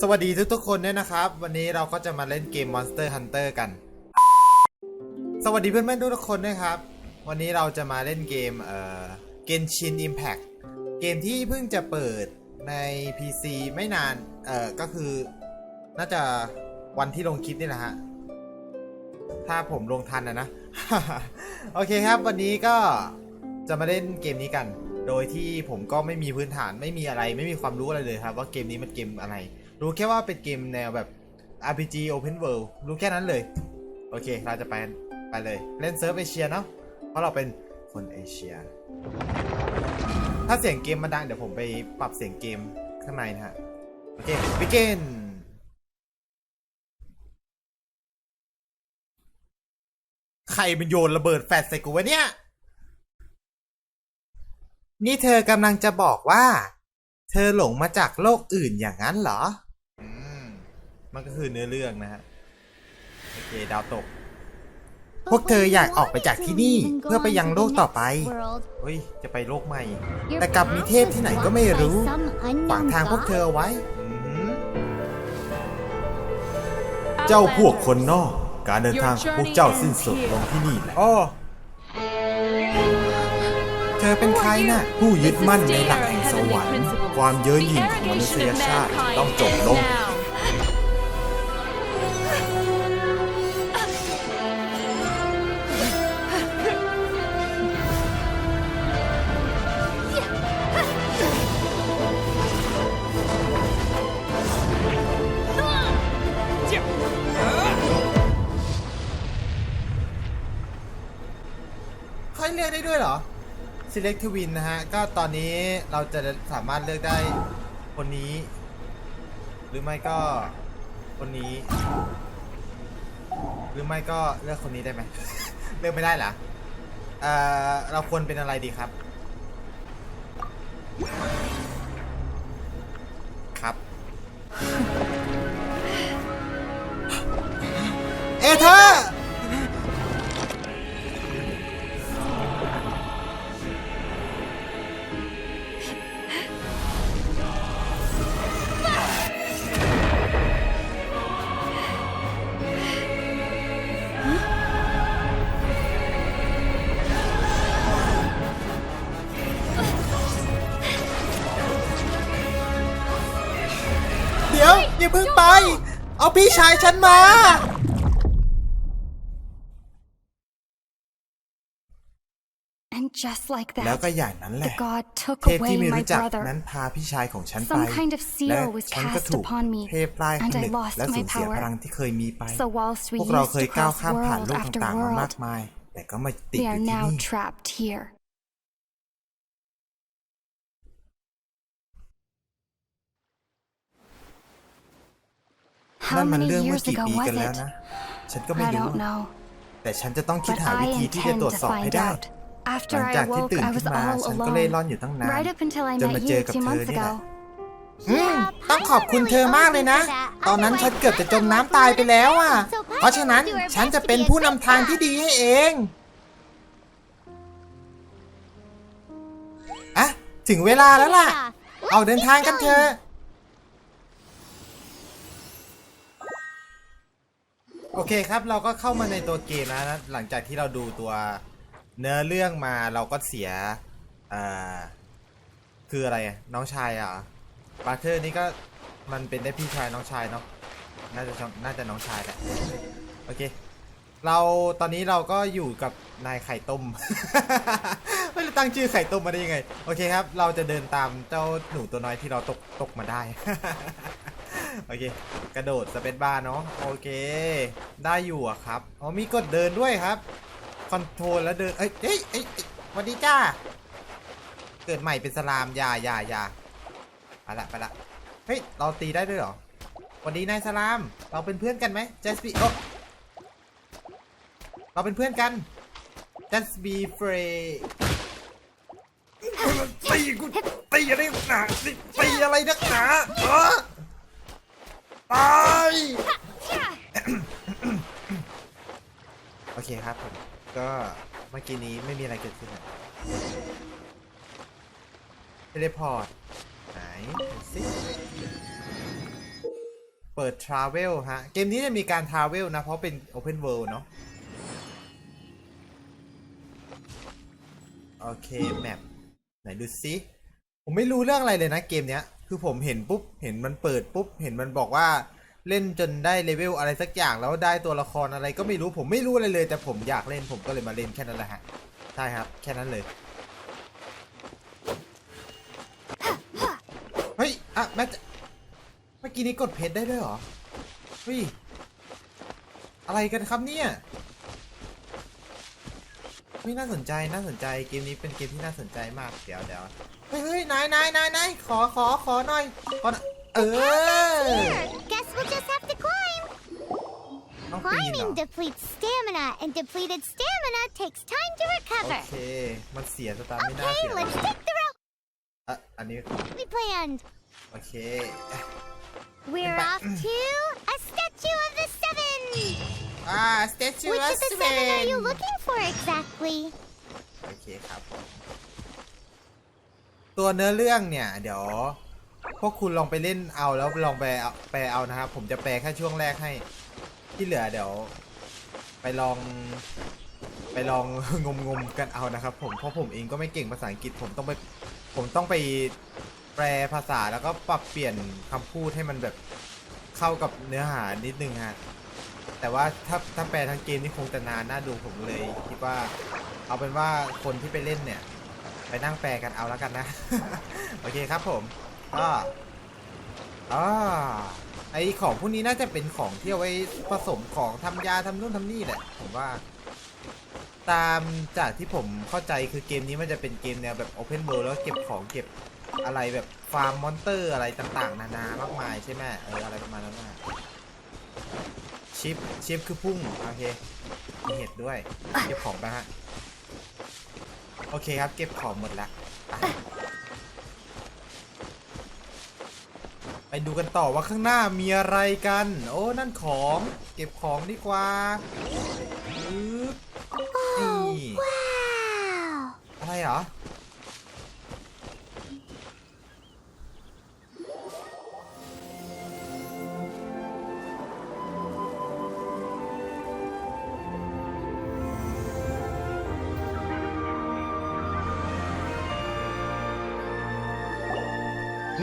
สวัสดีทุกๆคนด้วยนะครับ วันนี้เราก็จะมาเล่นเกม Monster Hunter กัน สวัสดีเพื่อนๆทุกๆคนด้วยครับ วันนี้เราจะมาเล่นเกมเอ่อ Genshin Impact เกมที่เพิ่งจะเปิดใน PC ไม่นานเอ่อก็คือน่าจะวันที่ลงคลิปนี่แหละฮะ ถ้าผมลงทันนะนะ โอเคครับ วันนี้ก็จะมาเล่นเกมนี้กัน โดยที่ผมก็ไม่มีพื้นฐานไม่มีอะไร ไม่มีความรู้อะไรเลยครับ ว่าเกมนี้มันเกมอะไร รู้แค่ว่าเป็นเกมแนวแบบ RPG Open World รู้แค่นั้นเลย โอเค เราจะไปไปเลย เล่นเซิร์ฟเอเชียเนาะเพราะเราเป็นคนเอเชีย ถ้าเสียงเกมมันดัง เดี๋ยวผมไปปรับเสียงเกมข้างในนะฮะ โอเค begin ใครเป็นโยนระเบิดแฟลชใส่กูวะเนี่ย นี่เธอกำลังจะบอกว่า เธอหลงมาจากโลกอื่นอย่างนั้นเหรอ มันก็คือเนื้อเรื่องนะฮะ โอเค ดาวตก พวกเธออยากออกไปจากที่นี่เพื่อไปยังโลกต่อไป เฮ้ย จะไปโลกใหม่ แต่กลับมีเทพที่ไหนก็ไม่รู้ขวางทางพวกเธอเอาไว้อือหือเจ้าพวกคนนอก การเดินทางของพวกเจ้าสิ้นสุดลงที่นี่แหละอ้อเธอเป็นใครน่ะ ผู้ยึดมั่นในหลักแห่งสวรรค์ ความเย้ยหยิ่งของมนุษยชาติต้องจบลง ลือกได้ด้วยเหรอ select twin นะฮะ ก็ตอนนี้เราจะสามารถเลือกได้คนนี้ หรือไม่ก็คนนี้ หรือไม่ก็เลือกคนนี้ได้ไหม เลือกไม่ได้เหรอเอ่อเราควรเป็นอะไรดีครับ ครับ เอเธอ อย่าเพิ่งไป เอาพี่ชายฉันมา And just like แล้ว that, ก็อย่างนั้นแห the ละ god took เทพที่ away ไม่ my รู้จัก brother. นั้นพาพี่ชายของฉันไป Some kind of seal และ was ฉันก็ cast ถูก upon me, เทพไล่ผ and I นึก lost และสู my ญเสียพลัง power. ที่เคยมีไป So whilst we พวกเรา used เคย to ก้าว cross ข้ามผ่าน world โลก after ต่างๆมามาก world, มาย แต่ก็มาติด we อยู่ are ที่ now นี่ trapped here. นั่นมัน many เรื่องเมื่อ years กี่ ago ปี was กันแล้ว it? นะ ฉันก็ไม่ I รู้ don't know. แต่ฉันจะต้องคิด But หาวิ I ธีที่จะ intend ตรวจ to สอบให้ find ได้ out. ห After ลัง I จากที่ awoke, ตื่น I ขึ้ was นมา all ฉันก็เล่ร่อ alone. นอยู่ตั้งนาน Right up until I จนมา met เจอ you กับ two เธอ months นี่แห ago. ละอืมต้องขอบคุณเธอมากเลยนะ ตอนนั้นฉันเกือบจะจมน้ำตายไปแล้วอะ เพราะฉะนั้นฉันจะเป็นผู้นำทางที่ดีให้เองอะถึงเวลาแล้วล่ะ เอาเดินทางกันเถอะ โอเคครับเราก็เข้ามาในตัวเกมแล้วนะหลังจากที่เราดูตัวเนื้อเรื่องมาเราก็เสียอ่าคืออะไรอะน้องชายอะบาร์เทอร์นี่ก็มันเป็นได้พี่ชายน้องชายเนาะน่าจะน่าจะน้องชายแหละโอเค เราตอนนี้เราก็อยู่กับนายไข่ต้ม ไม่รู้ตั้งชื่อไข่ต้มมาได้ยังไง โอเคครับ เราจะเดินตามเจ้าหนูตัวน้อยที่เราตกตกมาได้ โอเค กระโดดสเปซบาร์เนาะโอเค ได้อยู่อะครับอ๋อมีกดเดินด้วยครับ คอนโทรลแล้วเดิน เอ้ยเอ้ยเอ้ยเอ้ยสวัสดีจ้า เกิดใหม่เป็นสลามอยาอยาอยาไปละไปละเฮ้ย เราตีได้ด้วยเหรอสวัสดีนายสลาม เราเป็นเพื่อนกันไหมเจสปีโอเราเป็นเพื่อนกัน just be free ตีกูตีอะไรนักหนาตีอะไรนักหนาเออ ตายโอเคครับผมก็เมื่อกี้นี้ไม่มีอะไรเกิดขึ้นอะเทเลพอร์ตไหนดูสิเปิด Travel ฮะ เกมนี้จะมีการ Travel นะ เพราะเป็น Open World เนาะโอเค แมปไหนดูซิผมไม่รู้เรื่องอะไรเลยนะเกมเนี้ย คือผมเห็นปุ๊บ เห็นมันเปิดปุ๊บ เห็นมันบอกว่าเล่นจนได้เลเวลอะไรสักอย่างแล้วได้ตัวละครอะไรก็ไม่รู้ผมไม่รู้อะไรเลย แต่ผมอยากเล่นผมก็เลยมาเล่นแค่นั้นแหละฮะใช่ครับ แค่นั้นเลยเฮ้ยอะแม่เมื่อกี้นี้กดเพชรได้ด้วยเหรอเฮ้ยอะไรกันครับเนี่ยไม่น่าสนใจน่าสนใจเกมนี้เป็นเกมที่น่าสนใจมากเดี๋ยวเดี๋ยว ฮ้ยเฮ้ยนายนายนายนายขอขอขอหน่อยขอหน่อยเออ Here, guess we'll just have to climb. ต้องปีนเหรอ Climbing depletes stamina, and depleted stamina takes time to โอ recover. เค มันเสียสตาร์ไม่น่า Okay, เสีย let's take the route อ่ะอันนี้ we planned. โอเค We're But- off to a statue of the seven. อ่า statue Which of of the seven are you Seven looking for exactly? โอเคครับผม ตัวเนื้อเรื่องเนี่ย เดี๋ยว พวกคุณลองไปเล่นเอาแล้วลองไปเอาแปลเอานะครับ ผมจะแปลแค่ช่วงแรกให้ ที่เหลือเดี๋ยว ไปลอง ไปลอง งมงมๆกันเอานะครับ ผมเพราะผมเองก็ไม่เก่งภาษาอังกฤษผมต้องไป ผมต้องไปแปลภาษาแล้วก็ปรับเปลี่ยนคำพูดให้มันแบบเข้ากับเนื้อหานิดนึงฮะแต่ว่าถ้าถ้าแปลทั้งเกมนี่คงจะนานน่าดูผมเลยคิดว่า เอาเป็นว่าคนที่ไปเล่นเนี่ย ไปนั่งแปลกันเอาแล้วกันนะ โอเคครับผมก็อ่าไอของพวกนี้น่าจะเป็นของที่เอาไว้ผสมของทำยาทำนู่นทำนี่แหละผมว่า ตามจากที่ผมเข้าใจคือเกมนี้มันจะเป็นเกมแนวแบบ Open World แล้วเก็บของเก็บอะไรแบบฟาร์มมอนเตอร์อะไรต่างๆ นานามากมายใช่ไหมเอออะไรประมาณนั้นนะชิปชิปคือพุ่ง โอเค มีเห็ดด้วย เก็บของไปฮะ โอเคครับ เก็บของหมดแล้วไปไปดูกันต่อว่าข้างหน้ามีอะไรกัน โอ้ นั่นของ เก็บของดีกว่า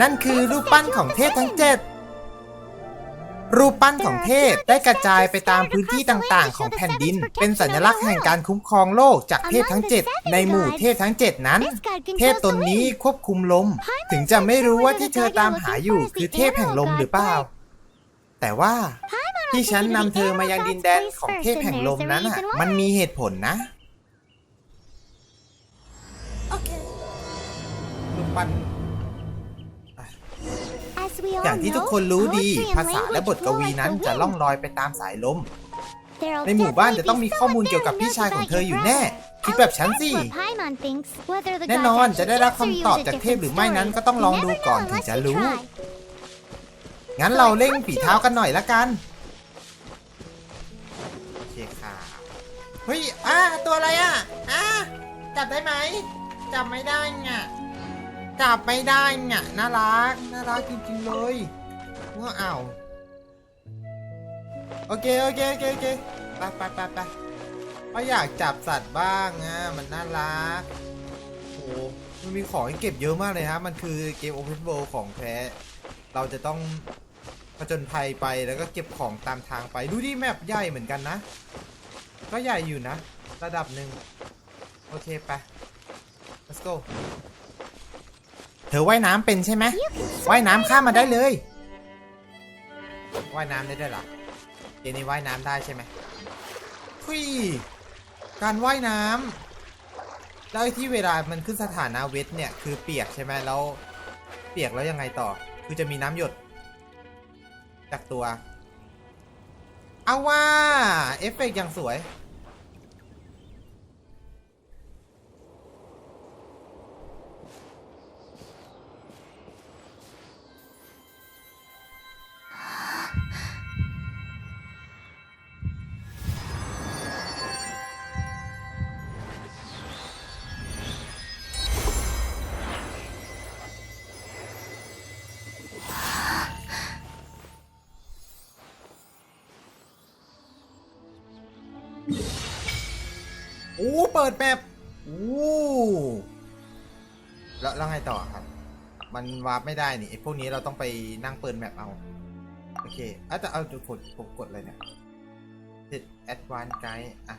นั่นคือรูปปั้นของเทพทั้งเจ็ดรูปปั้นของเทพได้กระจายไปตามพื้นที่ต่างๆ ของแผ่นดิน เป็นสัญลักษณ์แห่งการคุ้มครองโลกจากเทพทั้งเจ็ดในหมู่เทพทั้งเจ็ดนั้น เทพตนนี้ควบคุมลม ถึงจะไม่รู้ว่าที่เธอตามหาอยู่คือเทพแห่งลมหรือเปล่า แต่ว่าที่ฉันนำเธอมายังดินแดนของเทพแห่งลมนั้นอะ มันมีเหตุผลนะรูปปั้น อย่างที่ทุก know, คนรู้ดี poetry and ภาษาและบท language ก flow วี like นั้น the จะล่อง wind. ลอยไปตามสายลม There'll ในหมู่บ้านจะ definitely ต้องมี be ข้อมูล someone เกี่ยวกับ there พี่ knows ชายของ about เธอ your อยู่แน่ brother. คิดแบบฉัน That's สิ what Paimon thinks. Whether the แน่ gods นอน actually จะได้รับ answer you คำตอบ is a จากเทพ different หรือไม่นั้น story. ก็ต้องลอง You ดู never ก่อน know ถึง unless จะ you รู้ try. งั้นเราเร่งฝีเท้ากันหน่อยละกันโอเคค่ะเฮ้ยอ่าตัวอะไรอะอ่าจับได้ไหมจับไม่ได้ไง จับไม่ได้ไงน่ารักน่ารักจริงๆเลยว่าอ้าวโอเคโอเคโอเคโอเคไปไปไปไปก็อยากจับสัตว์บ้างอะมันน่ารักโอ้โหมันมีของให้เก็บเยอะมากเลยฮะมันคือเกม Open World ของแท้เราจะต้องผจญภัยไปแล้วก็เก็บของตามทางไปดูดิแมปใหญ่เหมือนกันนะ ก็ใหญ่อยู่นะ ระดับหนึ่งโอเคไป let's go เธอว่ายน้ำเป็นใช่ไหม You can swim ว่ายน้ำ right ข้ามมา up ได้ there. เลยว่ายน้ำได้ด้วยเหรอเกมนี้ว่ายน้ำได้ใช่ไหมคุยการว่ายน้ำแล้วไอ้ที่เวลามันขึ้นสถานะเวทเนี่ยคือเปียกใช่ไหมแล้วเปียกแล้วยังไงต่อ คือจะมีน้ำหยด จากตัว เอาว่า เอฟเฟกต์อย่างสวย อู้เปิดแมปอู้แล้วแล้วไงต่อครับ มันวาร์ปไม่ได้นี่ไอพวกนี้เราต้องไปนั่งเปิดแมปเอา โอเคอะแต่เอาผมผมกดเลยเนี่ยติด advanced guide อะ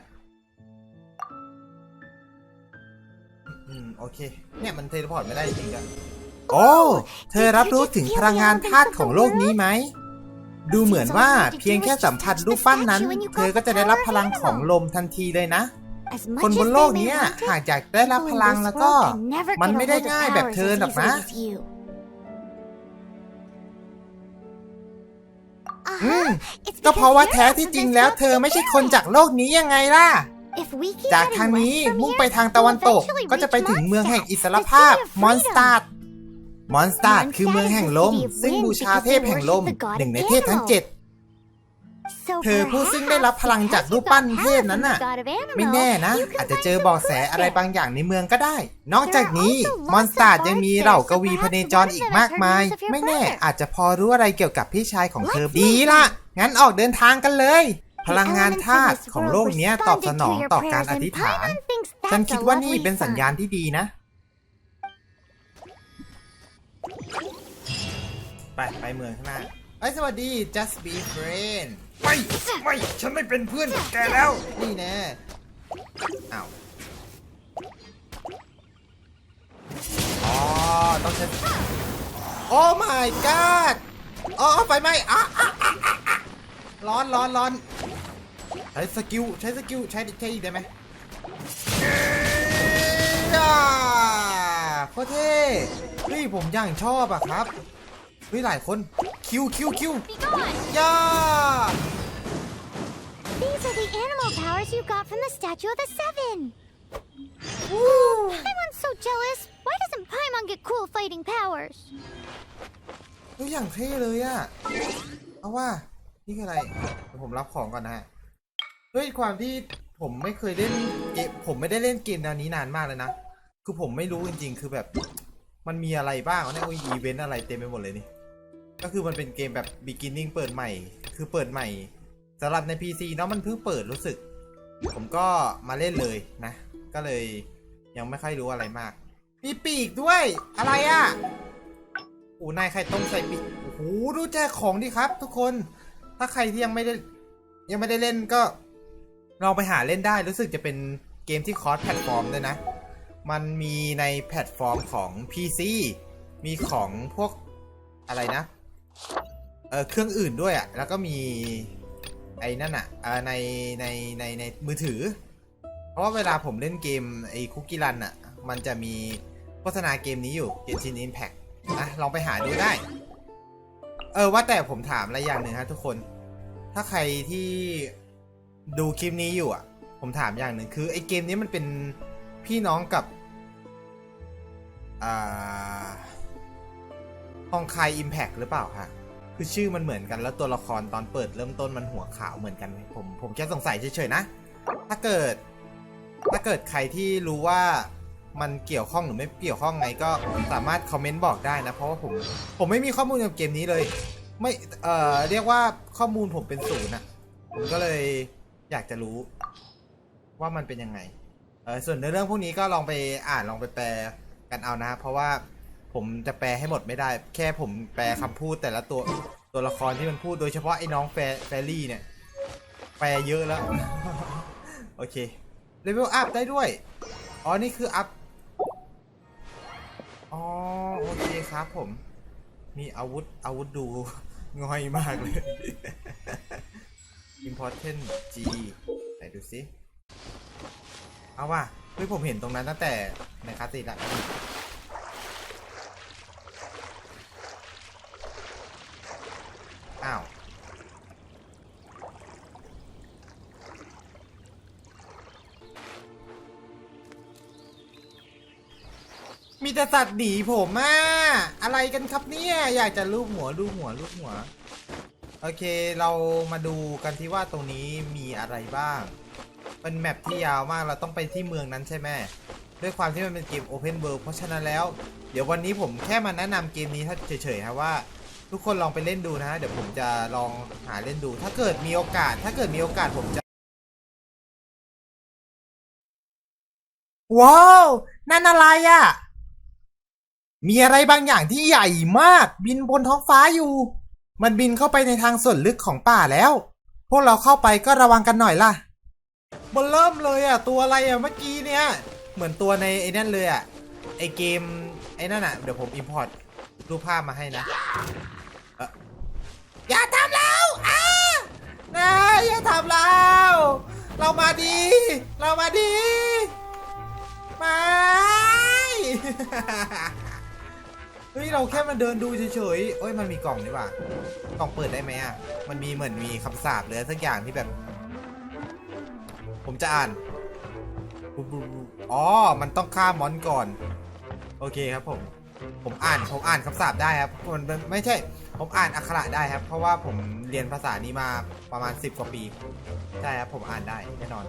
อืม โอเค เนี่ยมันเทเลพอร์ตไม่ได้จริงๆอะโอ้ เธอรับรู้ถึงพลังงานธาตุของโลกนี้ไหม ดูเหมือนว่าเพียงแค่สัมผัสรูปปั้นนั้น เธอก็จะได้รับพลังของลมทันทีเลยนะ คน much บ as นโล they ก may เนี้ย want it, หากอยากได้รับ people พ in ลัง this แล้วก็ world can never มัน get a ไม่ได้ hold of ง่ายแบบ powers เธอ as หรอกนะ easily as you. อืม Uh-huh. It's ก็เพราะว่า because แท้ you're ที่ not จริง from แล้ว this เธอ world ไม่ใช่ to คน begin จากโลกนี้ยังไงล่ะ with. If we keep จาก heading ทางนี้ west from มุ่ง here, ไปทางตะวันตก we'll eventually ก็จะไป reach ถึงเมืองแห่ง Mondstadt, อิสร the ภาพ city of มอนสตาร์ freedom. มอนสตาร์คือเมืองแห่งลม ซึ่งบูชาเทพแห่งลมหนึ่งในเทพทั้งเจ็ด So เธอผู้ซึ่งได้รับพลังจากรูปปั้นเทพนั้นน่ะ because you got powers from the god of ไม่ animals, แน่นะ you can อาจจะ find เจอ some เบาะแส clues อะไร there. บางอย่างในเมืองก็ได้ นอกจากนี้มอนสตาร์ยังมีเหล่ากวีพเนจรอีกมากมาย ไม่แน่อาจจะพอรู้อะไรเกี่ยวกับพี่ชายของเธอดีละงั้นออกเดินทางกันเลย พลังงานธาตุของโลกเนี้ยตอบสนองต่อการอธิษฐาน ฉันคิดว่านี่เป็นสัญญาณที่ดีนะ ไปไปเมืองข้างหน้าเอ้ยสวัสดี just be friend ไม่ไม่ฉันไม่เป็นเพื่อนกับแกแล้ว นี่แน่อ้าวอ๋อต้องใช้โอ้ my god อ๋อไฟไหม้อะอะอะอะอะร้อนร้อนร้อนใช้สกิลใช้สกิลใช้ใช้อีกได้ไหมเอ้ยอะโคตรเท่เฮ้ยผมอย่างชอบอะครับเฮ้ยหลายคน คิวคิวคิวย่า These are the animal powers you got from the Statue of the Seven. วู้ Everyone's so jealous. Why doesn't Paimon get cool fighting powers? เฮ้ยอย่างเท่เลยอะเอาว่า นี่คืออะไรเดี๋ยวผมรับของก่อนนะฮะ ด้วยความที่ผมไม่เคยเล่นเกมผมไม่ได้เล่นเกมแนวนี้นานมากเลยนะ คือผมไม่รู้จริงๆ คือแบบ มันมีอะไรบ้างวะเนี่ยโอ้ยอีเวนต์อะไรเต็มไปหมดเลยนี่ ก็คือมันเป็นเกมแบบ beginning เปิดใหม่ คือเปิดใหม่สำหรับใน PC เนาะมันเพิ่งเปิดรู้สึก ผมก็มาเล่นเลยนะ ก็เลยยังไม่ค่อยรู้อะไรมาก มีปีกด้วย อะไรอะ่ะอ้นายไข่ต้มใส่ปีกโอ้โหดูแจกของดิครับ ทุกคน ถ้าใครที่ยังไม่ได้ยังไม่ได้เล่นก็ลองไปหาเล่นได้รู้สึกจะเป็นเกมที่คอสแพลตฟอร์มด้วยนะ มันมีในแพลตฟอร์มของ PC มีของพวกอะไรนะ เออเครื่องอื่นด้วยอะ่ะ แล้วก็มี ไอ้นั่นอะ่ะเออในในในในมือถือ เพราะว่าเวลาผมเล่นเกมไอ้คุกกี้รันอะ มันจะมีโฆษณาเกมนี้อยู่ Genshin Impact นะลองไปหาดูได้ เออว่าแต่ผมถามอะไรอย่างหนึ่งฮะทุกคน ถ้าใครที่ดูคลิปนี้อยู่อะ ผมถามอย่างหนึ่งคือไอ้เกมนี้มันเป็นพี่น้องกับ อ่า ฮองไคอิมแพกหรือเปล่าคะคือชื่อมันเหมือนกันแล้วตัวละครตอนเปิดเริ่มต้นมันหัวขาวเหมือนกัน ผมผมแค่สงสัยเฉยๆนะ ถ้าเกิด ถ้าเกิดใครที่รู้ว่ามันเกี่ยวข้องหรือไม่เกี่ยวข้องไงก็สามารถคอมเมนต์บอกได้นะ เพราะว่าผมผมไม่มีข้อมูลเกี่ยวกับเกมนี้เลย ไม่เอ่อเรียกว่าข้อมูลผมเป็นศูนย์อะผมก็เลยอยากจะรู้ ว่ามันเป็นยังไงเออส่วนในเรื่องพวกนี้ก็ลองไปอ่านลองไปแปลกันเอานะ เพราะว่า ผมจะแปลให้หมดไม่ได้ แค่ผมแปลคำพูดแต่ละตัวตัวละครที่มันพูดโดยเฉพาะไอ้น้องแฟแฟรี่เนี่ย แปลเยอะแล้ว โอเคเลเวลอัพได้ด้วย อ๋อ นี่คืออัพ อ๋อ โอเคครับผม มีอาวุธ อาวุธดูง่อยมากเลย important G ไหนดูสิ เอาว่ะเฮ้ยผมเห็นตรงนั้นตั้งแต่ในคาสิตละ อ้าว มีแต่สัตว์หนีผมอะอะไรกันครับเนี่ย อยากจะลูบหัวลูบหัวลูบหัว โอเคเรามาดูกันที่ว่าตรงนี้มีอะไรบ้าง เป็นแมปที่ยาวมากเราต้องไปที่เมืองนั้นใช่ไหมด้วยความที่มันเป็นเกม Open World เพราะฉะนั้นแล้ว เดี๋ยววันนี้ผมแค่มาแนะนำเกมนี้เฉยๆครับว่า ทุกคนลองไปเล่นดูนะ เดี๋ยวผมจะลองหาเล่นดู ถ้าเกิดมีโอกาส ถ้าเกิดมีโอกาสผมจะ ว้าว นั่นอะไรอะ่ะ มีอะไรบางอย่างที่ใหญ่มาก บินบนท้องฟ้าอยู่ มันบินเข้าไปในทางส่วนลึกของป่าแล้ว พวกเราเข้าไปก็ระวังกันหน่อยล่ะบนเริ่มเลยอะ ตัวอะไรอะเมื่อกี้เนี่ย เหมือนตัวในไอ้นั่นเลยอะ ไอเกมไอ้นั่นอะ เดี๋ยวผมอิมพอร์ตรูปภาพมาให้นะ อย่าทำเราอ้านะอย่าทำเราเรามาดี เรามาดีไม่ เฮ้ยเราแค่มาเดินดูเฉยๆเอ้ยมันมีกล่องนี่หว่ากล่องเปิดได้ไหมอะ มันมีเหมือนมีคำสาปหรือสักอย่างที่แบบ ผมจะอ่าน อ๋อ มันต้องฆ่ามอนก่อน โอเคครับผม ผมอ่าน ผมอ่านคำสาปได้ครับ มันไม่ใช่ ผมอ่านอักขระได้ครับ เพราะว่าผมเรียนภาษานี้มาประมาณ 10 กว่าปีใช่ครับผมอ่านได้แน่นอน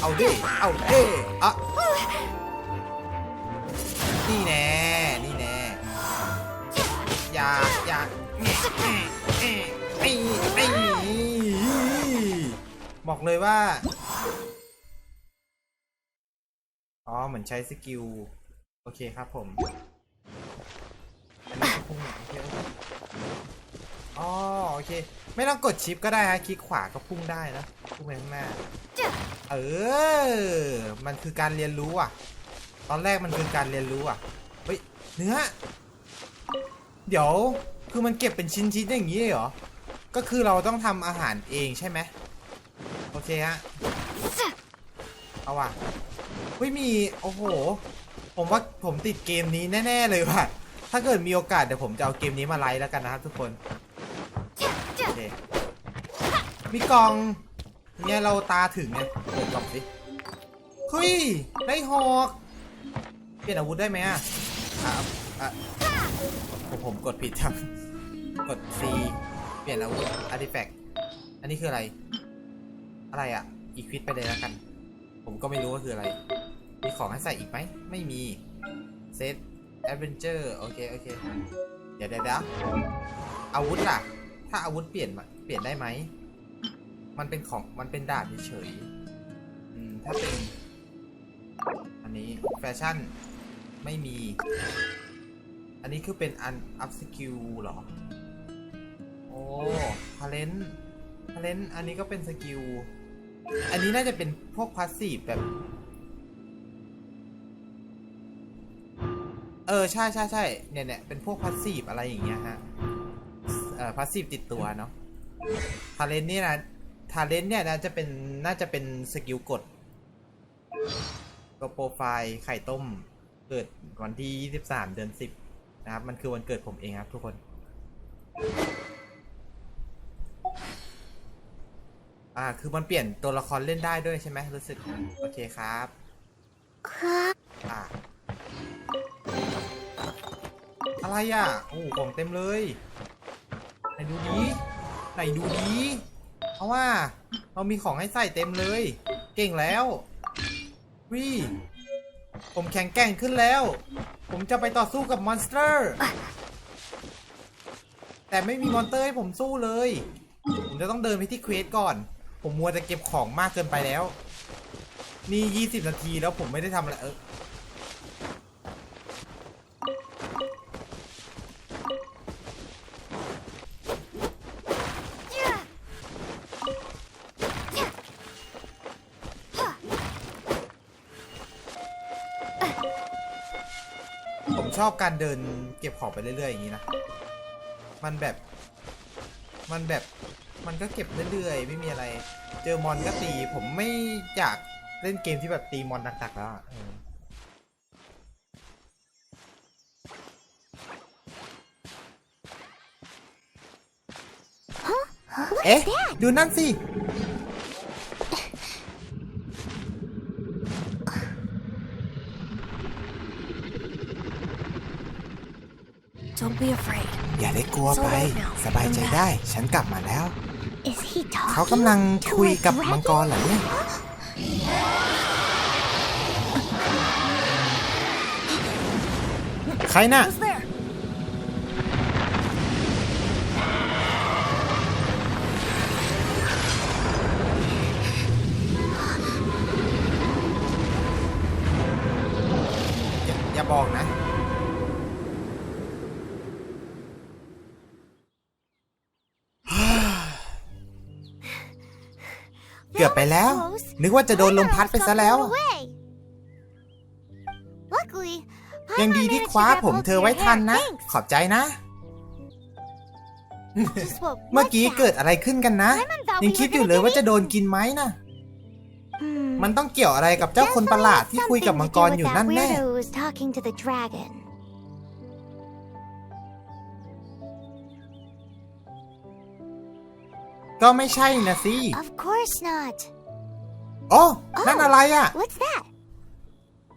เอาดิเอาดิอะนี่แน่นี่แน่อย่าอย่าแง่แง่แง่ไม่ไม่บอกเลยว่าอ๋อเหมือนใช้สกิล โอเคครับผม อ๋อโอเค ไม่ต้องกดชิปก็ได้ฮะคลิกขวาก็พุ่งได้นะพุ่งไปข้างหน้า เออ มันคือการเรียนรู้อะ ตอนแรกมันคือการเรียนรู้อะ เฮ้ย เนื้อ เดี๋ยว คือมันเก็บเป็นชิ้นๆอย่างนี้เลยเหรอ ก็คือเราต้องทำอาหารเองใช่ไหม โอเคฮะ เอาว่ะเฮ้ยมี โอ้โห ผมว่าผมติดเกมนี้แน่ ๆ เลยว่ะ ถ้าเกิดมีโอกาสเดี๋ยวผมจะเอาเกมนี้มาไลฟ์แล้วกันนะครับทุกคนโอเคมีกล่องเนี่ยเราตาถึงเนี่ยเปิดกล่องสิเฮ้ยได้หอกเปลี่ยนอาวุธได้ไหมอะอะผมผมกดผิดครับกด C เปลี่ยนอาวุธ artifact อันนี้คืออะไร อะไรอะ อีควิดไปเลยแล้วกัน ผมก็ไม่รู้ว่าคืออะไร มีของให้ใส่อีกไหม ไม่มี เซต แอดเวนเจอร์โอเค โอเค เดี๋ยวเดี๋ยวเดี๋ยวอาวุธล่ะ ถ้าอาวุธเปลี่ยนมาเปลี่ยนได้ไหม มันเป็นของมันเป็นดาบเฉยๆอืมถ้าเป็น อันนี้แฟชั่นไม่มี อันนี้คือเป็นอันอัพสกิลหรอ โอ้ทาเลนทาเลนอันนี้ก็เป็นสกิล อันนี้น่าจะเป็นพวกพาสซีฟแบบ เออ ใช่ใช่ใช่เนี่ยเนี่ยเป็นพวกพาสซีฟอะไรอย่างเงี้ยฮะ เอ่อพาสซีฟติดตัวเนาะทาเลนนี่นะทาเลนเนี่ยน่าจะเป็นน่าจะเป็นสกิลกดตัวโปรไฟล์ไข่ต้ม เกิดวันที่ 23 เดือน 10 นะครับ มันคือวันเกิดผมเองครับทุกคน อ่า คือมันเปลี่ยนตัวละครเล่นได้ด้วยใช่ไหมรู้สึก โอเคครับอ่า อะไรอะ โอ้ของเต็มเลย ไหนดูดีไหนดูดีเพราะว่า เรามีของให้ใส่เต็มเลย เก่งแล้ววิผมแข็งแกร่งขึ้นแล้ว ผมจะไปต่อสู้กับมอนสเตอร์ แต่ไม่มีมอนเตอร์ให้ผมสู้เลย ผมจะต้องเดินไปที่เควสก่อน ผมมัวจะเก็บของมากเกินไปแล้ว นี่ 20 นาทีแล้วผมไม่ได้ทำอะไรเออ ชอบการเดินเก็บของไปเรื่อยๆอย่างนี้นะ มันแบบ มันแบบ มันก็เก็บเรื่อยๆ ไม่มีอะไร เจอมอนก็ตี ผมไม่อยากเล่นเกมที่แบบตีมอนหนักๆแล้วอะเออเอ๊ะ ดูนั่นสิ Don't be afraid. อย่าได้กลัวไป สบายใจได้ ฉันกลับมาแล้ว Is he เขา talking? กำลัง to คุย a กับ dragon? มังกรเหรอเนี่ย ใครน่ะ ไปแล้ว นึกว่าจะโดนลมพัดไปซะแล้ว Luckily, ยังดีที่คว้าผมเธอไว้ทันนะ ขอบใจนะ เมื่อกี้เกิดอะไรขึ้นกันนะ ยังคิดอยู่เลยว่าจะโดนกินไหมนะ Hmm. มันต้องเกี่ยวอะไรกับเจ้าคนประหลาดที่คุยกับมังกรอยู่นั่นแน่ ก็ไม่ใช่นะสิ Of course not. โอ้นั่นอะไรอะ What's that?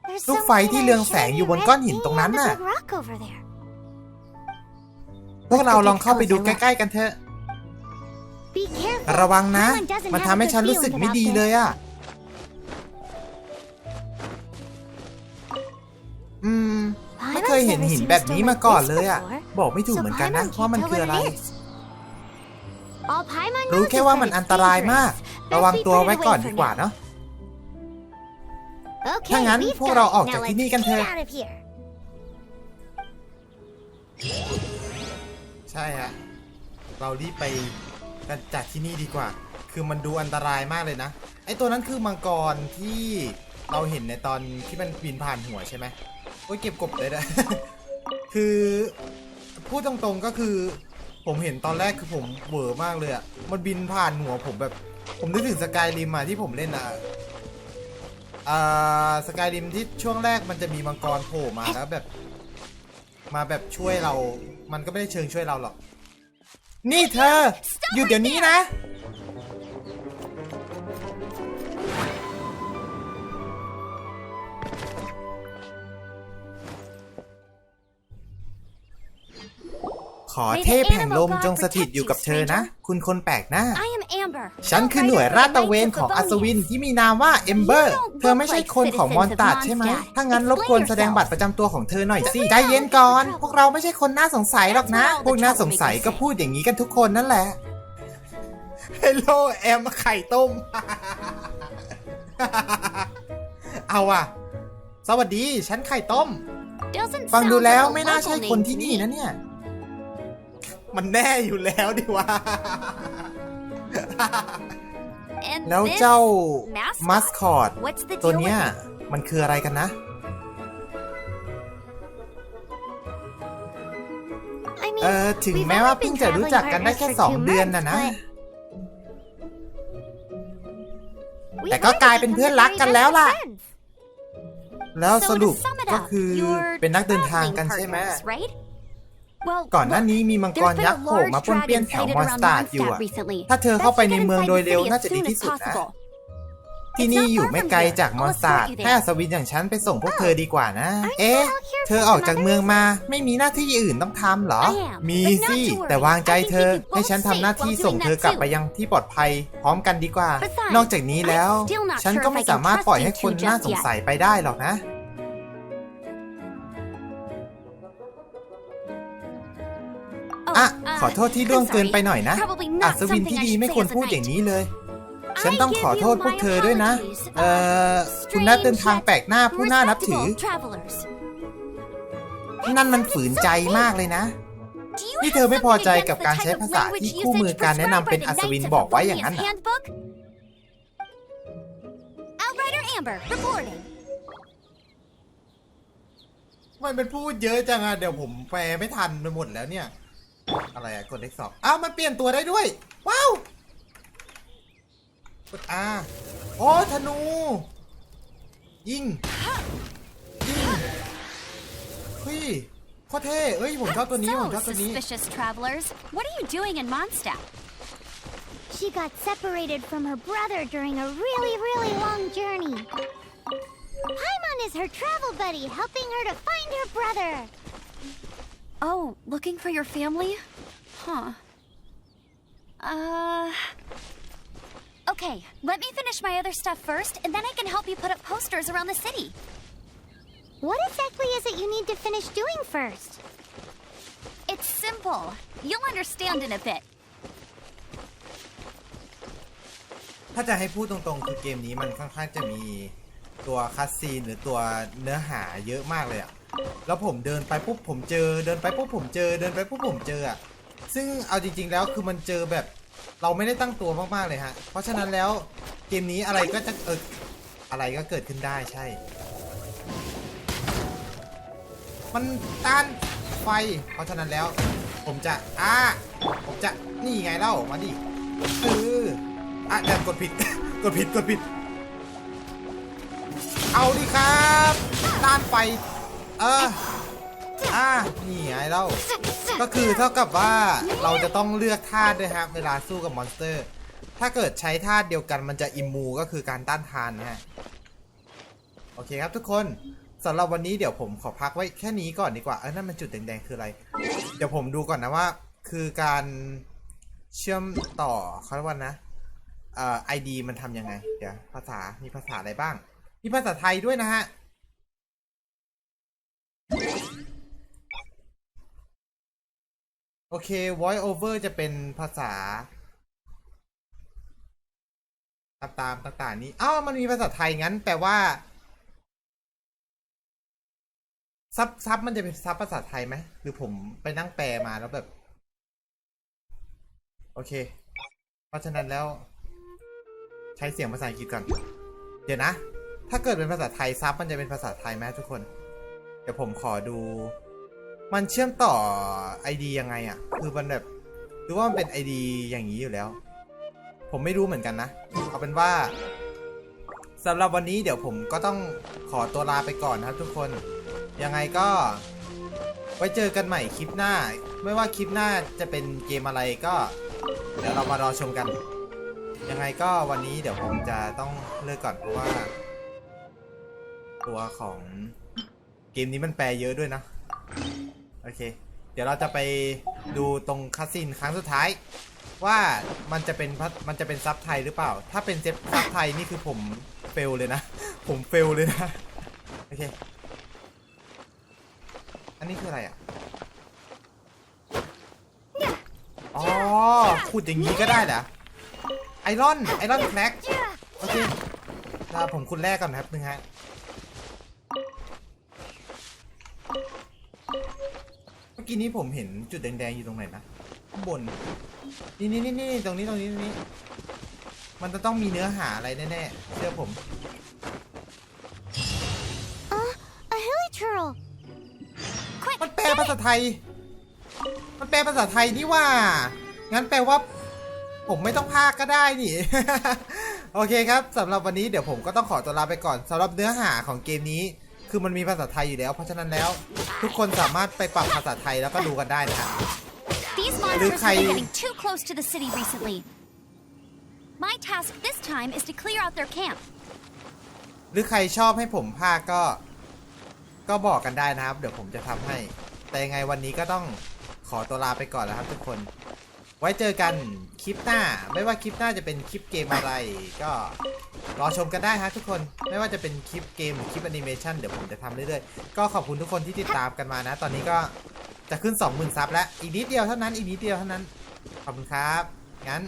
There's ลูก some ไฟที่ kind of เรืองแสงอยู่บน shiny ก้อน red หินตรง thing นั้น on the น่ะ big rock over there. พวกเราลองเข้าไปดูใกล้ๆกันเถอะ Be careful. ระวังนะ Paimon doesn't มัน have ทำ a ให้ good ฉันรู้สึก feeling ไม่ about ดี this. เลยอะ อืม ไม่ Paimon's เคยเห็น never หิน seen a แบบนี้ stone มา like ก่อน this เลยอะ before. บอกไม่ถูก So เหมือนกันนะ Paimon ว่า can't มัน tell คือ what อะไร รู้ knows แค่ is ว่า that มัน it's อันตรายมาก dangerous. ระวัง Best we ตัว put it ไว้ก่อน away ดี for กว่า now. เนาะ Okay, ถ้างั้น we've พวก done เรา it. ออกจาก Now ที่ let's นี่กันเถ get อะ out of here. ใช่ฮะเรารีบไปกันจากที่นี่ดีกว่า คือมันดูอันตรายมากเลยนะ ไอตัวนั้นคือมังกรที่เราเห็นในตอนที่มันบินผ่านหัวใช่ไหมโอ้ยเก็บกบเลยนะ คือพูดตรงๆก็คือ ผมเห็นตอนแรกคือผมเวอร์มากเลยอะมันบินผ่านหัวผมแบบ ผมนึกถึงสกายริมอะที่ผมเล่นอะอ่าสกายริมที่ช่วงแรกมันจะมีมังกรโผล่มาแล้วแบบ มาแบบช่วยเรา มันก็ไม่ได้เชิงช่วยเราหรอก นี่เธอหยุดเดี๋ยวนี้นะ อเทพแห่งลมจงสถิตอยู่กับเธอนะ คุณคนแปลกหน้า I am Amber. ฉันคือหน่วยราดตระเวนของอัศวินที่มีนามว่าเอมเบอร์ เธอไม่ใช่คนของมอนตาร์ดใช่ไหม ถ้างั้นรบกวนแสดงบัตรประจำตัวของเธอหน่อยสิ ใจเย็นก่อน พวกเราไม่ใช่คนน่าสงสัยหรอกนะ พวกน่าสงสัยก็พูดอย่างนี้กันทุกคนนั่นแหละ Hello แอมไข่ต้ม เอาอะสวัสดี ฉันไข่ต้ม Doesn't ฟัง sound ดูแล้ว like a ไม่น่าใช่ local คน name ที่ to นี่ me. นะเนี่ย มันแน่อยู่แล้วดิว่า And แล้ว this เจ้า mascot? มัสคอต What's the ตัว deal เนี้ย with it? มันคืออะไรกันนะ I mean, เออถึง we've แม้ว่า only เพิ่ง been จะรู้จักกันได้ traveling แค่ partners for สอง two เดือน months, น่ะนะ but แต่ก็กลายเป็นเพื่อนรักกันแล้วล่ะแล้ว So ส to รุป sum it ก็ up, คือ you're เป็นนักเดินทางกัน traveling ใช่ไหม partners, right? Well, ก่อนหน้า look, นี้มีมังกร there's been ยั a กษ์โผล่ large มาป้วนเปี้ยน dragon แถว sighted มอนส around ตาร์ดอยู่ Mondstadt อะ recently. ถ้าเธอเข้าไป Best ใน to get เมือง inside โดย the เร็ว city น่า as จะดี soon ที่ as สุดนะ possible. ที่นี่ It's not อยู่ far ไม่ from ไกล here. จากมอนสตาร์ด I'll escort you there. ให้อัศวินอย่างฉันไปส่งพวกเธอดีกว่านะ เอ๊ะ เธอออกจากเมืองมาไม่มีหน้าที่อื่นต้องทำเหรอ I am, มี but not สิ to worry. แต่วางใจ I think เธอ we can both ให้ฉันทำหน้าที่ safe ส่ง while เธ doing อกลับ that ไป too. ยังที่ปลอดภัย พร้อมกันดีกว่า Besides, นอกจากนี้แล้ว I'm still not ฉัน sure ก็ if ไม่ I can สามารถ trust ปล่อยให้ these คน two น่า just สง yet. สัยไปได้หรอกนะ อะ uh, ขอโทษที่ล่วง I'm เกินไป sorry. หน่อยนะ Probably not อัศวิน something ที่ I ดี should ไม่ say ควร as a พูดอย่าง knight. นี้เลย ฉัน I ต้อง give ขอโทษ you พวก my เธอด้วยนะ apologies. เอ่อ คุณนักเดินทางแปลกหน้าผู้น่านับถือ Respectable travelers. นั่นมันฝืนใจมมากเลยนะ Do you นี่ have เธอไม่พอ something ใจกับ against การ the ใช้ type of ภาษา language ที่ usage คู่มือการแนะนำเป็น prescribed อั by ศ the วิน Knights บอก of ไว้อย่างนั้น Livonia's น่ะ handbook? Outrider Amber, reporting. มันเป็นพูดเยอะจังอะเดี๋ยวผมแปลไม่ทันไปหมดแล้วเนี่ย อะไรอะกดเลขสองอ้าวมันเปลี่ยนตัวได้ด้วย ว้าว กดอาโอ้ธนู ยิง ยิงเฮ้ยโคตรเท่เอ้ยผมชอบตัวนี้ ผมชอบ So ตัวนี้ suspicious travelers. What are you doing in Mondstadt? she got separated from her brother during a really, really long journey. Paimon is her travel buddy, helping her to find her brother. Oh, looking for your family? Huh. Uh. Okay, let me finish my other stuff first, and then I can help you put up posters around the city. What exactly is it you need to finish doing first? It's simple. You'll understand in a bit. ถ้าจะให้พูดตรงๆคือเกมนี้มันค่อนข้างจะมีตัวคัสซีนหรือตัวเนื้อหาเยอะมากเลยอะ แล้วผมเดินไปปุ๊บผมเจอ เดินไปปุ๊บผมเจอ เดินไปปุ๊บผมเจออะซึ่งเอาจริง ๆ แล้วคือมันเจอแบบ เราไม่ได้ตั้งตัวมากๆเลยฮะ เพราะฉะนั้นแล้วเกมนี้อะไรก็จะเอออะไรก็เกิดขึ้นได้ใช่ มันต้านไฟ เพราะฉะนั้นแล้ว ผมจะอ่าผมจะนี่ไงเล่ามาดิเอออะแต่กดผิด กดผิดกดผิด เอาดิครับ ต้านไฟ เอออ่านี่ไงเล่าก็คือเท่ากับว่าเราจะต้องเลือกธาตุด้วยครับเวลาสู้กับมอนสเตอร์ ถ้าเกิดใช้ธาตุเดียวกันมันจะอิมมูก็คือการต้านทานนะฮะโอเคครับทุกคนสำหรับวันนี้เดี๋ยวผมขอพักไว้แค่นี้ก่อนดีกว่าเออนั่นมันจุดแดงๆคืออะไร เดี๋ยวผมดูก่อนนะว่า คือการเชื่อมต่อเขาเรียกว่านะเอ่อไอดีมันทำยังไง เดี๋ยวภาษามีภาษาอะไรบ้าง มีภาษาไทยด้วยนะฮะ โอเค voice over จะเป็นภาษาตามตามต่างๆนี้อ้าวมันมีภาษาไทยงั้นแปลว่า ซับซับมันจะเป็นซับภาษาไทยไหมหรือผมไปนั่งแปลมาแล้วแบบ โอเค เพราะฉะนั้นแล้ว ใช้เสียงภาษาอังกฤษก่อน เดี๋ยวนะ ถ้าเกิดเป็นภาษาไทยซับมันจะเป็นภาษาไทยไหมทุกคน เดี๋ยวผมขอดู มันเชื่อมต่อไอดียังไงอะ่ะ คือมันแบบหรือว่ามันเป็นไอดีอย่างนี้อยู่แล้ว ผมไม่รู้เหมือนกันนะ เอาเป็นว่าสำหรับวันนี้เดี๋ยวผมก็ต้องขอตัวลาไปก่อนนะครับทุกคน ยังไงก็ ไว้เจอกันใหม่คลิปหน้า ไม่ว่าคลิปหน้าจะเป็นเกมอะไรก็ เดี๋ยวเรามารอชมกัน ยังไงก็วันนี้เดี๋ยวผมจะต้องเลิกก่อนเพราะว่า ตัวของ เกมนี้มันแปลเยอะด้วยนะ โอเค เดี๋ยวเราจะไปดูตรงคัสซินครั้งสุดท้าย ว่ามันจะเป็นพัดมันจะเป็นซับไทยหรือเปล่า ถ้าเป็นเซฟซับไทยนี่คือผมเฟลเลยนะ ผมเฟลเลยนะ โอเค อันนี้คืออะไรอะอ๋อขุดอย่างนี้ก็ได้เหรอไอรอนไอรอนแคลกโอเคลาผมคุณแรกก่อนนะครับนึงฮะ กี้นี้ผมเห็นจุดแดงๆอยู่ตรงไหนนะข้างบน นี่นี่นี่นี่ตรงนี้ตรงนี้ตรงนี้ มันจะต้องมีเนื้อหาอะไรแน่ๆ เชื่อผม Uh, a hilly turtle. มันแปลภาษาไทย มันแปลภาษาไทยนี่ว่า งั้นแปลว่า ผมไม่ต้องพากก็ได้นี่ โอเคครับสำหรับวันนี้เดี๋ยวผมก็ต้องขอตัวลาไปก่อนสำหรับเนื้อหาของเกมนี้ คือมันมีภาษาไทยอยู่แล้ว เพราะฉะนั้นแล้ว ทุกคนสามารถไปปรับภาษาไทยแล้วก็ดูกันได้นะฮะ These monsters have Kai- been getting too close to the city recently. My task this time is to clear out their camp. หรือใครชอบให้ผมพากก็ก็บอกกันได้นะครับ เดี๋ยวผมจะทำให้ แต่ยังไงวันนี้ก็ต้องขอตัวลาไปก่อนแล้วครับทุกคน ไว้เจอกันคลิปหน้า ไม่ว่าคลิปหน้าจะเป็นคลิปเกมอะไร ก็รอชมกันได้ฮะทุกคน ไม่ว่าจะเป็นคลิปเกมหรือคลิปแอนิเมชันเดี๋ยวผมจะทำเรื่อยๆ ก็ขอบคุณทุกคนที่ติดตามกันมานะ ตอนนี้ก็จะขึ้น 20,000ซับแล้ว อีกนิดเดียวเท่านั้น อีกนิดเดียวเท่านั้น ขอบคุณครับ งั้น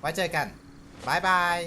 ไว้เจอกันบายบาย